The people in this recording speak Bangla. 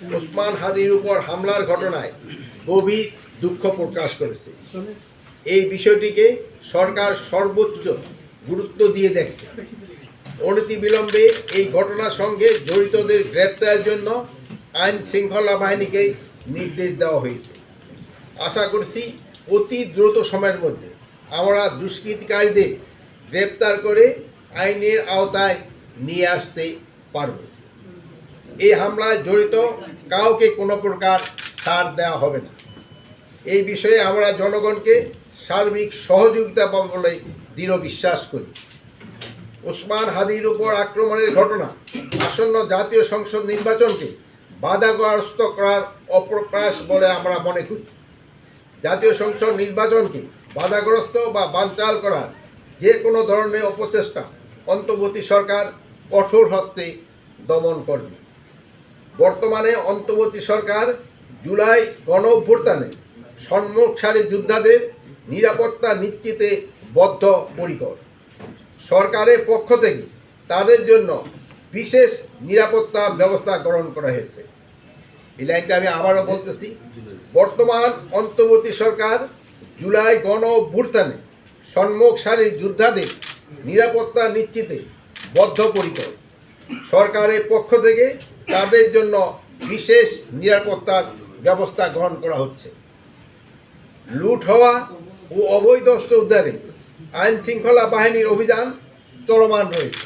ওসমান হাদির উপর হামলার ঘটনায় গভীর দুঃখ প্রকাশ করেছে। এই বিষয়টিকে সরকার সর্বোচ্চ গুরুত্ব দিয়ে দেখছে। অনতি বিলম্বে এই ঘটনার সঙ্গে জড়িতদের গ্রেপ্তারের জন্য আইন শৃঙ্খলা বাহিনীকে নির্দেশ দেওয়া হয়েছে। আশা করছি অতি দ্রুত সময়ের মধ্যে আমরা দুষ্কৃতিকারীদের গ্রেপ্তার করে আইনের আওতায় নিয়ে আসতে পারব। এই হামলায় জড়িত কাউকে কোনো প্রকার ছাড় দেওয়া হবে না। এই বিষয়ে আমরা জনগণকে সার্বিক সহযোগিতা পাবো বলে দৃঢ় বিশ্বাস করি। ওসমান হাদির উপর আক্রমণের ঘটনা, আসন্ন জাতীয় সংসদ নির্বাচনকে বাধাগ্রস্ত করার অপ্রকাশ বলে আমরা মনে করি। জাতীয় সংসদ নির্বাচনকে বাধাগ্রস্ত বা বানচাল করার যে কোনো ধরনের অপচেষ্টা অন্তর্বর্তী সরকার কঠোর হস্তে দমন করবে। বর্তমানে অন্তর্বর্তী সরকার জুলাই গণ অভ্যুত্থানে সম্মুখ সারি যোদ্ধাদের নিরাপত্তা নিশ্চিতে বদ্ধ পরিকর সরকারের পক্ষ থেকে তাদের জন্য বিশেষ নিরাপত্তা ব্যবস্থা গ্রহণ করা হয়েছে। এই লাইনটা আমি আবারও বলতেছি, বর্তমান অন্তর্বর্তী সরকার জুলাই গণ অভ্যুত্থানে সম্মুখ সারির যোদ্ধাদের নিরাপত্তা নিশ্চিতে বদ্ধপরিকর। সরকারের পক্ষ থেকে তাদের জন্য বিশেষ নিরাপত্তার ব্যবস্থা গ্রহণ করা হচ্ছে। লুট হওয়া ও অবৈধ অস্ত্র উদ্ধারে আইন শৃঙ্খলা বাহিনীর অভিযান চলমান রয়েছে।